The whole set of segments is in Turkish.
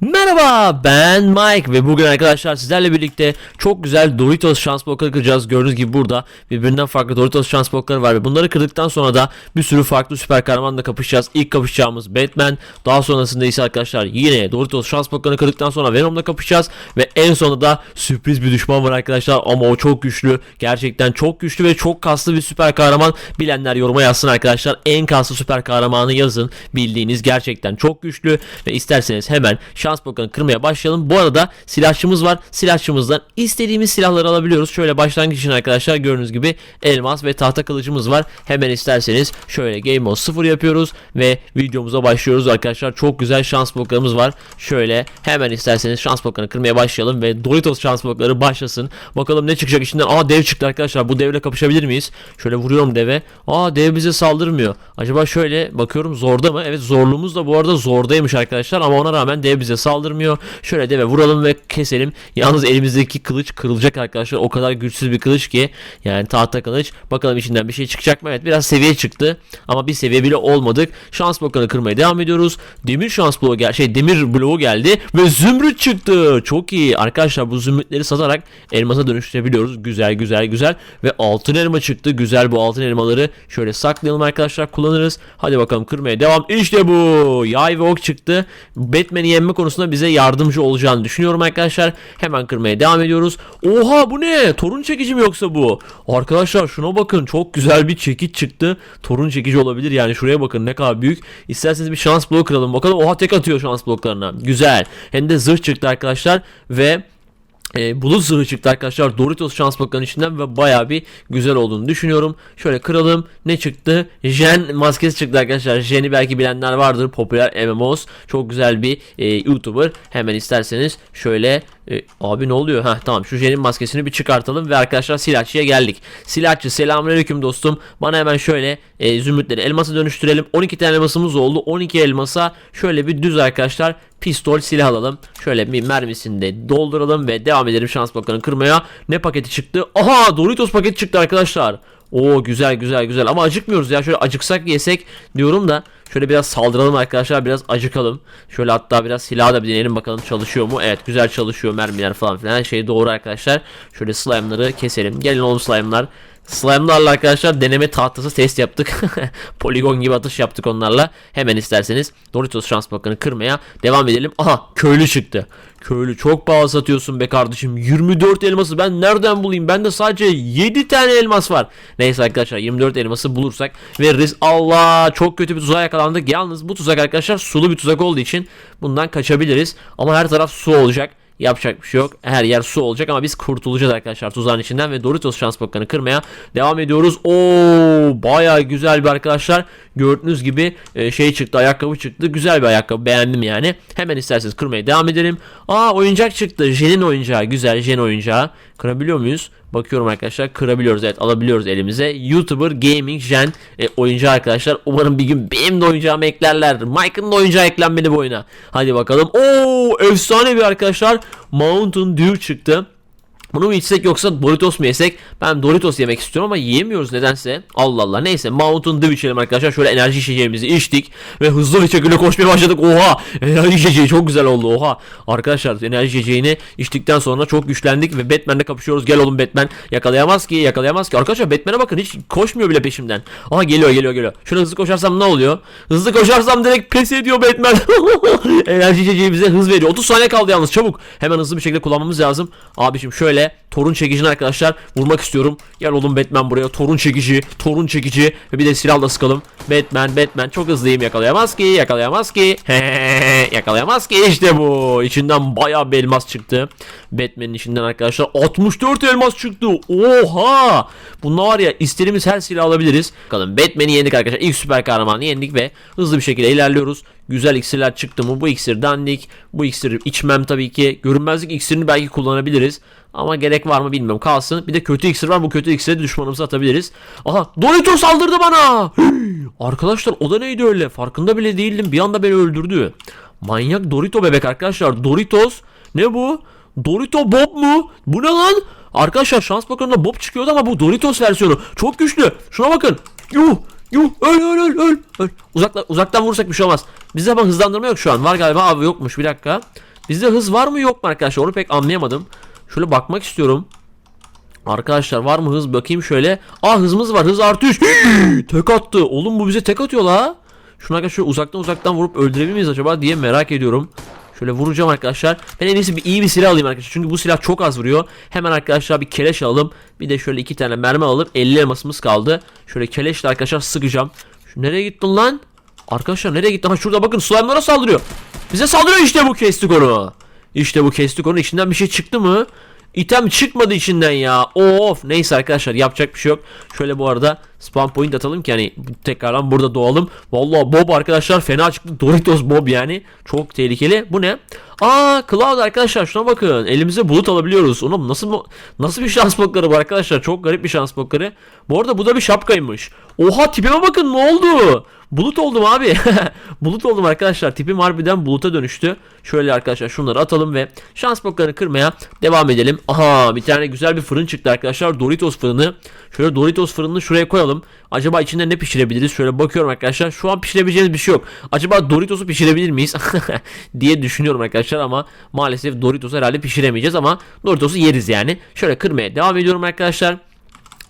Merhaba ben Mike ve bugün arkadaşlar sizlerle birlikte çok güzel Doritos şans blokları kıracağız. Gördüğünüz gibi burada birbirinden farklı Doritos şans blokları var ve bunları kırdıktan sonra da bir sürü farklı süper kahramanla kapışacağız. İlk kapışacağımız Batman daha sonrasında ise arkadaşlar yine Doritos şans bloklarını kırdıktan sonra Venom'la kapışacağız ve en sonunda da sürpriz bir düşman var arkadaşlar ama o çok güçlü. Gerçekten çok güçlü ve çok kaslı bir süper kahraman. Bilenler yoruma yazsın arkadaşlar. En kaslı süper kahramanı yazın. Bildiğiniz gerçekten çok güçlü ve isterseniz hemen şans bloklarını kırmaya başlayalım. Bu arada silahçımız var. Silahçımızdan istediğimiz silahları alabiliyoruz. Şöyle başlangıç için arkadaşlar gördüğünüz gibi elmas ve tahta kılıcımız var. Hemen isterseniz şöyle game mode 0 yapıyoruz ve videomuza başlıyoruz arkadaşlar. Çok güzel şans bloklarımız var. Şöyle hemen isterseniz şans bloklarını kırmaya başlayalım ve Doritos şans blokları başlasın. Bakalım ne çıkacak içinden. Aa dev çıktı arkadaşlar. Bu devle kapışabilir miyiz? Şöyle vuruyorum deve. Aa dev bize saldırmıyor. Acaba şöyle bakıyorum zorda mı? Evet zorluğumuz da bu arada zordaymış arkadaşlar ama ona rağmen dev bize saldırmıyor. Şöyle deve vuralım ve keselim. Yalnız elimizdeki kılıç kırılacak arkadaşlar. O kadar güçsüz bir kılıç ki. Yani tahta kılıç. Bakalım içinden bir şey çıkacak mı? Evet biraz seviye çıktı. Ama bir seviye bile olmadık. Şans bloklarını kırmaya devam ediyoruz. Demir şans bloğu gel şey demir bloğu geldi ve zümrüt çıktı. Çok iyi. Arkadaşlar bu zümrütleri satarak elmasa dönüştürebiliyoruz. Güzel güzel güzel ve altın elma çıktı. Güzel bu altın elmaları şöyle saklayalım arkadaşlar kullanırız. Hadi bakalım kırmaya devam. İşte bu. Yay ve ok çıktı. Batman'i yenme konusunda bize yardımcı olacağını düşünüyorum arkadaşlar. Hemen kırmaya devam ediyoruz. Oha bu ne? Torun çekici mi yoksa bu? Arkadaşlar şuna bakın. Çok güzel bir çekiç çıktı. Torun çekici olabilir yani. Şuraya bakın ne kadar büyük. İsterseniz bir şans bloğu kıralım. Bakalım oha tek atıyor şans bloklarına. Güzel. Hem de zırh çıktı arkadaşlar. Ve e, bulut zırhı çıktı arkadaşlar Doritos şans bloklarının içinden ve baya bir güzel olduğunu düşünüyorum. Şöyle kıralım. Ne çıktı? Jen maskesi çıktı arkadaşlar. Jen'i belki bilenler vardır. Popüler MMOs. Çok güzel bir e, YouTuber. Hemen isterseniz şöyle e, abi ne oluyor? Ha tamam şu Jen'in maskesini bir çıkartalım ve arkadaşlar silahçıya geldik. Silahçı selamünaleyküm dostum. Bana hemen şöyle e, zümrütleri elmasa dönüştürelim. 12 tane elmasımız oldu. 12 elmasa şöyle bir düz arkadaşlar pistol silah alalım. Şöyle bir mermisini de dolduralım ve devam edelim şans bloklarını kırmaya. Ne paketi çıktı? Aha Doritos paketi çıktı arkadaşlar. Oo güzel güzel güzel ama acıkmıyoruz ya şöyle acıksak yesek diyorum da şöyle biraz saldıralım arkadaşlar biraz acıkalım. Şöyle hatta biraz silah da bir deneyelim bakalım çalışıyor mu? Evet güzel çalışıyor mermiler falan filan her şey doğru arkadaşlar. Şöyle slime'ları keselim. Gelin oğlum slime'lar. Slime'larla arkadaşlar deneme tahtası test yaptık. Poligon gibi atış yaptık onlarla. Hemen isterseniz Doritos şans bloklarını kırmaya devam edelim. Aha köylü çıktı. Köylü çok pahalı satıyorsun be kardeşim. 24 elması ben nereden bulayım? Bende sadece 7 tane elmas var. Neyse arkadaşlar 24 elması bulursak veririz. Allah çok kötü bir tuzağa yakalandık. Yalnız bu tuzak arkadaşlar sulu bir tuzak olduğu için bundan kaçabiliriz. Ama her taraf su olacak. Yapacak bir şey yok. Her yer su olacak ama biz kurtulacağız arkadaşlar tuzağın içinden ve Doritos şans bloklarını kırmaya devam ediyoruz. Oo baya güzel bir arkadaşlar. Gördüğünüz gibi e, şey çıktı ayakkabı çıktı. Güzel bir ayakkabı beğendim yani. Hemen isterseniz kırmaya devam edelim. Aa oyuncak çıktı. Jen'in oyuncağı. Güzel Jen oyuncağı. Kırabiliyor muyuz? Bakıyorum arkadaşlar kırabiliyoruz evet alabiliyoruz elimize. YouTuber Gaming Jen e, oyuncağı arkadaşlar. Umarım bir gün benim de oyuncağımı eklerler. Mike'ın da oyuncağı eklenmeli bu oyuna. Hadi bakalım. Oo efsane bir arkadaşlar. Mountain Dew çıktı. Bunu mu içsek yoksa Doritos mu yesek? Ben Doritos yemek istiyorum ama yiyemiyoruz nedense. Allah Allah. Neyse Mountain Dew içelim arkadaşlar. Şöyle enerji içeceğimizi içtik ve hızlı bir şekilde koşmaya başladık. Oha! Enerji içeceği çok güzel oldu. Oha! Arkadaşlar enerji içeceğini içtikten sonra çok güçlendik ve Batman'le kapışıyoruz. Gel oğlum Batman. Yakalayamaz ki, yakalayamaz ki. Arkadaşlar Batman'e bakın hiç koşmuyor bile peşimden. Aha geliyor, geliyor, geliyor. Şöyle hızlı koşarsam ne oluyor? Hızlı koşarsam direkt pes ediyor Batman. enerji içeceği bize hız veriyor. 30 saniye kaldı yalnız çabuk. Hemen hızlı bir şekilde kullanmamız lazım. Abişim şöyle torun çekicini arkadaşlar vurmak istiyorum. Gel oğlum Batman buraya. Torun çekici, torun çekici ve bir de silahla sıkalım. Batman, Batman çok hızlıyım. Yakalayamaz ki, yakalayamaz ki. yakalayamaz ki işte bu. İçinden bayağı bir elmas çıktı. Batman'in içinden arkadaşlar 64 elmas çıktı. Oha! Bunlar var ya istediğimiz her silahı alabiliriz. Bakalım Batman'i yendik arkadaşlar. İlk süper kahramanı yendik ve hızlı bir şekilde ilerliyoruz. Güzel iksirler çıktı mı? Bu iksir dandik. Bu iksiri içmem tabii ki. Görünmezlik iksirini belki kullanabiliriz. Ama gerek var mı bilmiyorum. Kalsın. Bir de kötü iksir var. Bu kötü iksiri düşmanımıza atabiliriz. Aha Doritos saldırdı bana. arkadaşlar o da neydi öyle? Farkında bile değildim. Bir anda beni öldürdü. Manyak Dorito bebek arkadaşlar. Doritos. Ne bu? Dorito Bob mu? Bu ne lan? Arkadaşlar şans bakanında Bob çıkıyordu ama bu Doritos versiyonu. Çok güçlü. Şuna bakın. Yuh. Yuh öl öl öl öl. öl. Uzakta, uzaktan vursak bir şey olmaz. Bizde ama hızlandırma yok şu an. Var galiba abi yokmuş bir dakika. Bizde hız var mı yok mu arkadaşlar onu pek anlayamadım. Şöyle bakmak istiyorum. Arkadaşlar var mı hız bakayım şöyle. Aa hızımız var hız artı 3. tek attı. Oğlum bu bize tek atıyor la. Şuna şöyle uzaktan uzaktan vurup öldürebilir miyiz acaba diye merak ediyorum. Şöyle vuracağım arkadaşlar. Ben en iyisi bir iyi bir silah alayım arkadaşlar. Çünkü bu silah çok az vuruyor. Hemen arkadaşlar bir keleş alalım. Bir de şöyle iki tane mermi alalım. 50 elmasımız kaldı. Şöyle keleşle arkadaşlar sıkacağım. Şu nereye gittin lan? Arkadaşlar nereye gitti? Ha şurada bakın slime'lara saldırıyor. Bize saldırıyor işte bu kestik onu. İşte bu kestik onu. İçinden bir şey çıktı mı? İtem çıkmadı içinden ya. Of. Neyse arkadaşlar yapacak bir şey yok. Şöyle bu arada spawn point atalım ki hani tekrardan burada doğalım. Vallahi Bob arkadaşlar fena çıktı. Doritos Bob yani. Çok tehlikeli. Bu ne? Aa Cloud arkadaşlar şuna bakın. Elimize bulut alabiliyoruz. Oğlum nasıl nasıl bir şans blokları bu arkadaşlar? Çok garip bir şans blokları. Bu arada bu da bir şapkaymış. Oha tipime bakın ne oldu? Bulut oldum abi. bulut oldum arkadaşlar. Tipim harbiden buluta dönüştü. Şöyle arkadaşlar şunları atalım ve şans bloklarını kırmaya devam edelim. Aha bir tane güzel bir fırın çıktı arkadaşlar. Doritos fırını. Şöyle Doritos fırınını şuraya koyalım. Acaba içinde ne pişirebiliriz? Şöyle bakıyorum arkadaşlar. Şu an pişirebileceğimiz bir şey yok. Acaba Doritos'u pişirebilir miyiz? diye düşünüyorum arkadaşlar ama maalesef Doritos'u herhalde pişiremeyeceğiz ama Doritos'u yeriz yani. Şöyle kırmaya devam ediyorum arkadaşlar.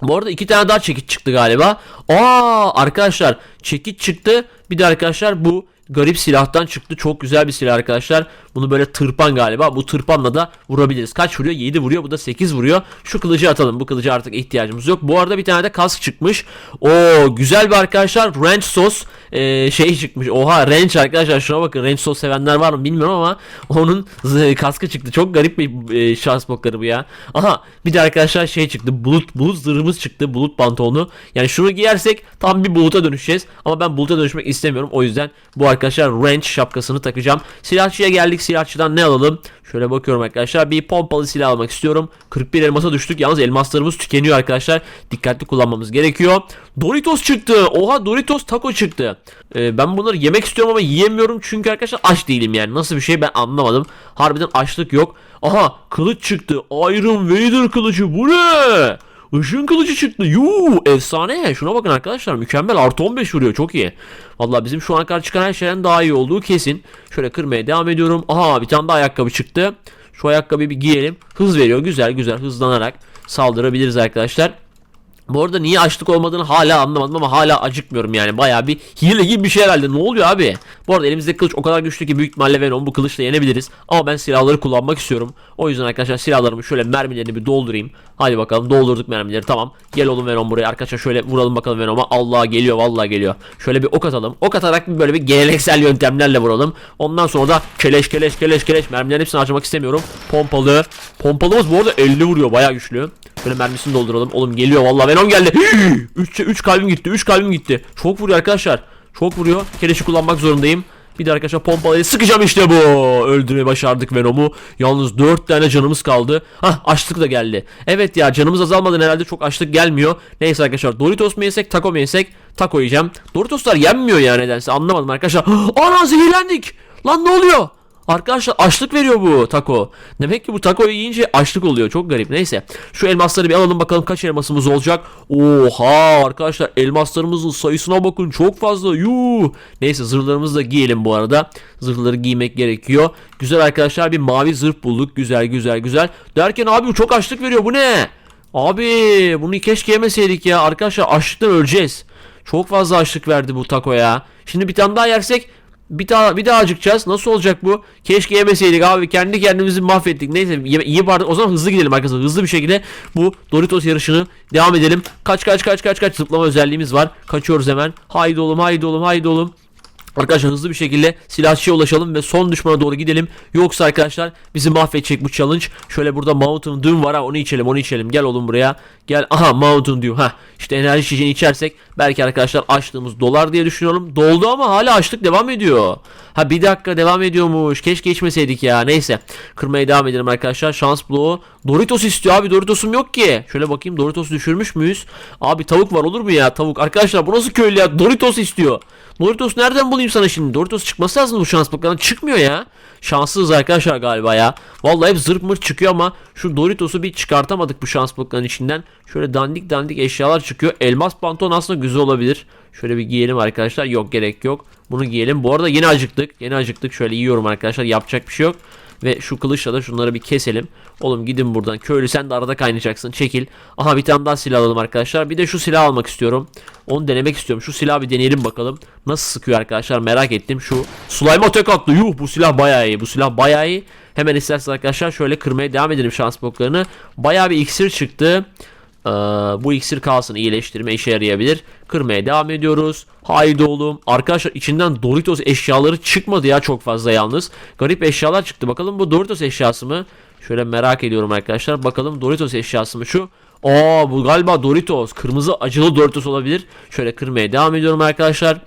Bu arada iki tane daha çekiç çıktı galiba. Aa arkadaşlar çekiç çıktı. Bir de arkadaşlar bu garip silahtan çıktı. Çok güzel bir silah arkadaşlar. Bunu böyle tırpan galiba. Bu tırpanla da vurabiliriz. Kaç vuruyor? 7 vuruyor. Bu da 8 vuruyor. Şu kılıcı atalım. Bu kılıcı artık ihtiyacımız yok. Bu arada bir tane de kask çıkmış. O güzel bir arkadaşlar. Ranch sos ee, şey çıkmış. Oha ranch arkadaşlar. Şuna bakın. Ranch sos sevenler var mı bilmiyorum ama onun kaskı çıktı. Çok garip bir e, şans blokları bu ya. Aha bir de arkadaşlar şey çıktı. Bulut bulut zırhımız çıktı. Bulut pantolonu. Yani şunu giyersek tam bir buluta dönüşeceğiz. Ama ben buluta dönüşmek istemiyorum. O yüzden bu arkadaşlar ranch şapkasını takacağım. Silahçıya geldik. Silahçıdan ne alalım? Şöyle bakıyorum arkadaşlar. Bir pompalı silah almak istiyorum. 41 elmasa düştük. Yalnız elmaslarımız tükeniyor arkadaşlar. Dikkatli kullanmamız gerekiyor. Doritos çıktı. Oha Doritos taco çıktı. Ee, ben bunları yemek istiyorum ama yiyemiyorum. Çünkü arkadaşlar aç değilim yani. Nasıl bir şey ben anlamadım. Harbiden açlık yok. Aha kılıç çıktı. Iron Vader kılıcı. Bu ne? Işın kılıcı çıktı. Yuu efsane. Şuna bakın arkadaşlar. Mükemmel. Artı 15 vuruyor. Çok iyi. Vallahi bizim şu ana kadar çıkan her şeyden daha iyi olduğu kesin. Şöyle kırmaya devam ediyorum. Aha bir tane daha ayakkabı çıktı. Şu ayakkabıyı bir giyelim. Hız veriyor. Güzel güzel hızlanarak saldırabiliriz arkadaşlar. Bu arada niye açlık olmadığını hala anlamadım ama hala acıkmıyorum yani. Bayağı bir hile gibi bir şey herhalde. Ne oluyor abi? Bu arada elimizdeki kılıç o kadar güçlü ki büyük ihtimalle Venom bu kılıçla yenebiliriz. Ama ben silahları kullanmak istiyorum. O yüzden arkadaşlar silahlarımı şöyle mermilerini bir doldurayım. Hadi bakalım doldurduk mermileri tamam. Gel oğlum Venom buraya. Arkadaşlar şöyle vuralım bakalım Venom'a. Allah geliyor vallahi geliyor. Şöyle bir ok atalım. Ok atarak böyle bir geleneksel yöntemlerle vuralım. Ondan sonra da keleş keleş keleş keleş mermilerin hepsini harcamak istemiyorum. Pompalı. Pompalımız bu arada 50 vuruyor. Bayağı güçlü. Şöyle mermisini dolduralım. Oğlum geliyor vallahi Venom geldi. 3 3 kalbim gitti. 3 kalbim gitti. Çok vuruyor arkadaşlar. Çok vuruyor. Keleşi kullanmak zorundayım. Bir de arkadaşlar pompalayı sıkacağım işte bu. Öldürmeyi başardık Venom'u. Yalnız 4 tane canımız kaldı. Hah açlık da geldi. Evet ya canımız azalmadan herhalde çok açlık gelmiyor. Neyse arkadaşlar Doritos mu yesek taco mu yesek? Taco yiyeceğim. Doritoslar yenmiyor ya nedense anlamadım arkadaşlar. Ana zehirlendik. Lan ne oluyor? Arkadaşlar açlık veriyor bu taco. Demek ki bu tacoyu yiyince açlık oluyor. Çok garip. Neyse. Şu elmasları bir alalım bakalım kaç elmasımız olacak. Oha arkadaşlar elmaslarımızın sayısına bakın. Çok fazla. Yuh. Neyse zırhlarımızı da giyelim bu arada. Zırhları giymek gerekiyor. Güzel arkadaşlar bir mavi zırh bulduk. Güzel güzel güzel. Derken abi bu çok açlık veriyor. Bu ne? Abi bunu keşke yemeseydik ya. Arkadaşlar açlıktan öleceğiz. Çok fazla açlık verdi bu taco ya. Şimdi bir tane daha yersek bir daha bir daha acıkacağız. Nasıl olacak bu? Keşke yemeseydik abi. Kendi kendimizi mahvettik. Neyse iyi bari. O zaman hızlı gidelim arkadaşlar. Hızlı bir şekilde bu Doritos yarışını devam edelim. Kaç kaç kaç kaç kaç zıplama özelliğimiz var. Kaçıyoruz hemen. Haydi oğlum haydi oğlum haydi oğlum. Arkadaşlar hızlı bir şekilde silahçıya ulaşalım ve son düşmana doğru gidelim. Yoksa arkadaşlar bizi mahvedecek bu challenge. Şöyle burada Mountain Dew var ha onu içelim onu içelim. Gel oğlum buraya. Gel aha Mountain Dew ha. İşte enerji içeceğini içersek belki arkadaşlar açlığımız dolar diye düşünüyorum. Doldu ama hala açlık devam ediyor. Ha bir dakika devam ediyormuş. Keşke içmeseydik ya. Neyse. Kırmaya devam edelim arkadaşlar. Şans bloğu. Doritos istiyor abi. Doritos'um yok ki. Şöyle bakayım Doritos düşürmüş müyüz? Abi tavuk var olur mu ya? Tavuk. Arkadaşlar bu nasıl köylü ya? Doritos istiyor. Doritos nereden bulayım sana şimdi. Doritos çıkması lazım bu şans bakalım. Çıkmıyor ya. Şanssız arkadaşlar galiba ya. Vallahi hep zırt mırt çıkıyor ama şu Doritos'u bir çıkartamadık bu şans bloklarının içinden. Şöyle dandik dandik eşyalar çıkıyor. Elmas pantolon aslında güzel olabilir. Şöyle bir giyelim arkadaşlar. Yok gerek yok. Bunu giyelim. Bu arada yeni acıktık. Yeni acıktık. Şöyle yiyorum arkadaşlar. Yapacak bir şey yok. Ve şu kılıçla da şunları bir keselim. Oğlum gidin buradan. Köylü sen de arada kaynayacaksın. Çekil. Aha bir tane daha silah alalım arkadaşlar. Bir de şu silah almak istiyorum. Onu denemek istiyorum. Şu silahı bir deneyelim bakalım. Nasıl sıkıyor arkadaşlar merak ettim. Şu slime'a tek attı. Yuh bu silah bayağı iyi. Bu silah bayağı iyi. Hemen isterseniz arkadaşlar şöyle kırmaya devam edelim şans bloklarını. Bayağı bir iksir çıktı. Ee, bu iksir kalsın iyileştirme işe yarayabilir. Kırmaya devam ediyoruz. Haydi oğlum. Arkadaşlar içinden Doritos eşyaları çıkmadı ya çok fazla yalnız. Garip eşyalar çıktı. Bakalım bu Doritos eşyası mı? Şöyle merak ediyorum arkadaşlar. Bakalım Doritos eşyası mı şu? Aa bu galiba Doritos. Kırmızı acılı Doritos olabilir. Şöyle kırmaya devam ediyorum arkadaşlar.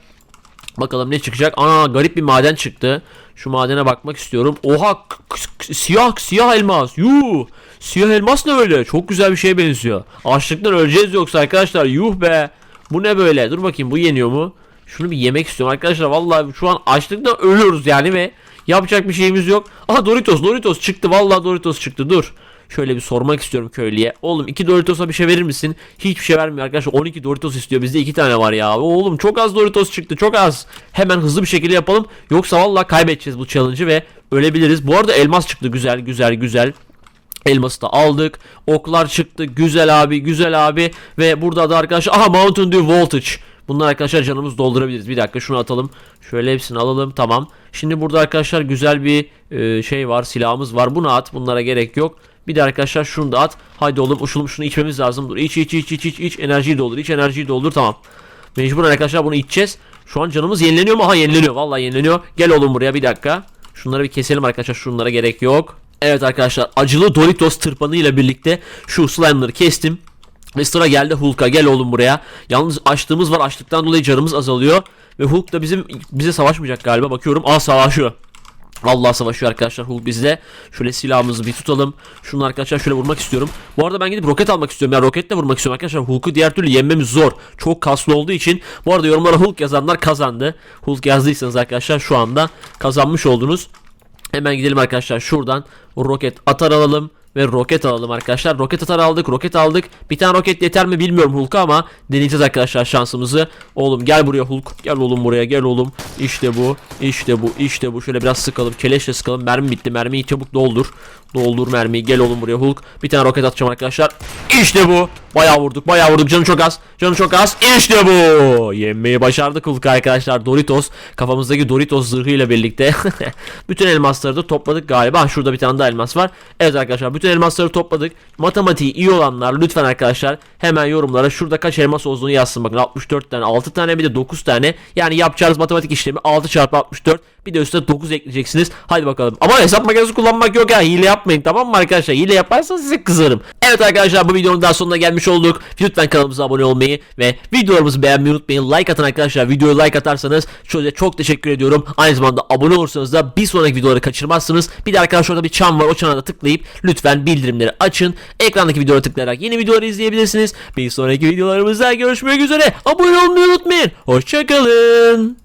Bakalım ne çıkacak? Ana garip bir maden çıktı. Şu madene bakmak istiyorum. Oha siyah siyah elmas. Yuh. Siyah elmas ne öyle? Çok güzel bir şeye benziyor. Açlıktan öleceğiz yoksa arkadaşlar. Yuh be. Bu ne böyle? Dur bakayım bu yeniyor mu? Şunu bir yemek istiyorum arkadaşlar. Vallahi şu an açlıktan ölüyoruz yani ve yapacak bir şeyimiz yok. Aha Doritos Doritos çıktı. Vallahi Doritos çıktı. Dur. Şöyle bir sormak istiyorum köylüye. Oğlum 2 Doritos'a bir şey verir misin? Hiçbir şey vermiyor arkadaşlar. 12 Doritos istiyor. Bizde 2 tane var ya. Oğlum çok az Doritos çıktı. Çok az. Hemen hızlı bir şekilde yapalım. Yoksa vallahi kaybedeceğiz bu challenge'ı ve ölebiliriz. Bu arada elmas çıktı. Güzel güzel güzel. Elması da aldık. Oklar çıktı. Güzel abi, güzel abi. Ve burada da arkadaşlar aha Mountain Dew Voltage. Bunlar arkadaşlar canımız doldurabiliriz. Bir dakika şunu atalım. Şöyle hepsini alalım. Tamam. Şimdi burada arkadaşlar güzel bir e, şey var. Silahımız var. Bunu at. Bunlara gerek yok. Bir de arkadaşlar şunu da at. Haydi oğlum uçulum şunu içmemiz lazım. Dur iç iç iç iç iç iç enerjiyi doldur. iç enerjiyi doldur. Tamam. Mecburen arkadaşlar bunu içeceğiz. Şu an canımız yenileniyor mu? Aha yenileniyor. Vallahi yenileniyor. Gel oğlum buraya bir dakika. Şunları bir keselim arkadaşlar. Şunlara gerek yok. Evet arkadaşlar acılı Doritos tırpanıyla birlikte şu slime'ları kestim. Ve sıra geldi Hulk'a gel oğlum buraya. Yalnız açlığımız var açlıktan dolayı canımız azalıyor. Ve Hulk da bizim bize savaşmayacak galiba bakıyorum. Aa savaşıyor. Vallahi savaşıyor arkadaşlar Hulk bizde. Şöyle silahımızı bir tutalım. Şunu arkadaşlar şöyle vurmak istiyorum. Bu arada ben gidip roket almak istiyorum. Ya roketle vurmak istiyorum arkadaşlar. Hulk'u diğer türlü yenmemiz zor. Çok kaslı olduğu için. Bu arada yorumlara Hulk yazanlar kazandı. Hulk yazdıysanız arkadaşlar şu anda kazanmış oldunuz. Hemen gidelim arkadaşlar şuradan roket atar alalım ve roket alalım arkadaşlar. Roket atar aldık, roket aldık. Bir tane roket yeter mi bilmiyorum Hulk'a ama deneyeceğiz arkadaşlar şansımızı. Oğlum gel buraya Hulk. Gel oğlum buraya gel oğlum. İşte bu, işte bu, işte bu. Şöyle biraz sıkalım. Keleşle sıkalım. Mermi bitti. Mermiyi çabuk doldur. Doldur mermiyi. Gel oğlum buraya Hulk. Bir tane roket atacağım arkadaşlar. İşte bu. Bayağı vurduk. Bayağı vurduk. Canım çok az. Canım çok az. İşte bu. Yenmeyi başardık Hulk arkadaşlar. Doritos. Kafamızdaki Doritos zırhıyla birlikte. bütün elmasları da topladık galiba. Şurada bir tane daha elmas var. Evet arkadaşlar bütün elmasları topladık. Matematiği iyi olanlar lütfen arkadaşlar hemen yorumlara şurada kaç elmas olduğunu yazsın. Bakın 64 tane 6 tane bir de 9 tane. Yani yapacağınız matematik işlemi 6 çarpı 64 bir de üstüne 9 ekleyeceksiniz. Hadi bakalım. Ama hesap makinesi kullanmak yok ya. Hile yapmayın tamam mı arkadaşlar? Hile yaparsanız size kızarım. Evet arkadaşlar bu videonun daha sonuna gelmiş olduk. Lütfen kanalımıza abone olmayı ve videolarımızı beğenmeyi unutmayın. Like atın arkadaşlar. Videoya like atarsanız şöyle çok teşekkür ediyorum. Aynı zamanda abone olursanız da bir sonraki videoları kaçırmazsınız. Bir de arkadaşlar orada bir çan var. O çana da tıklayıp lütfen bildirimleri açın. Ekrandaki videolara tıklayarak yeni videoları izleyebilirsiniz. Bir sonraki videolarımızda görüşmek üzere. Abone olmayı unutmayın. Hoşçakalın.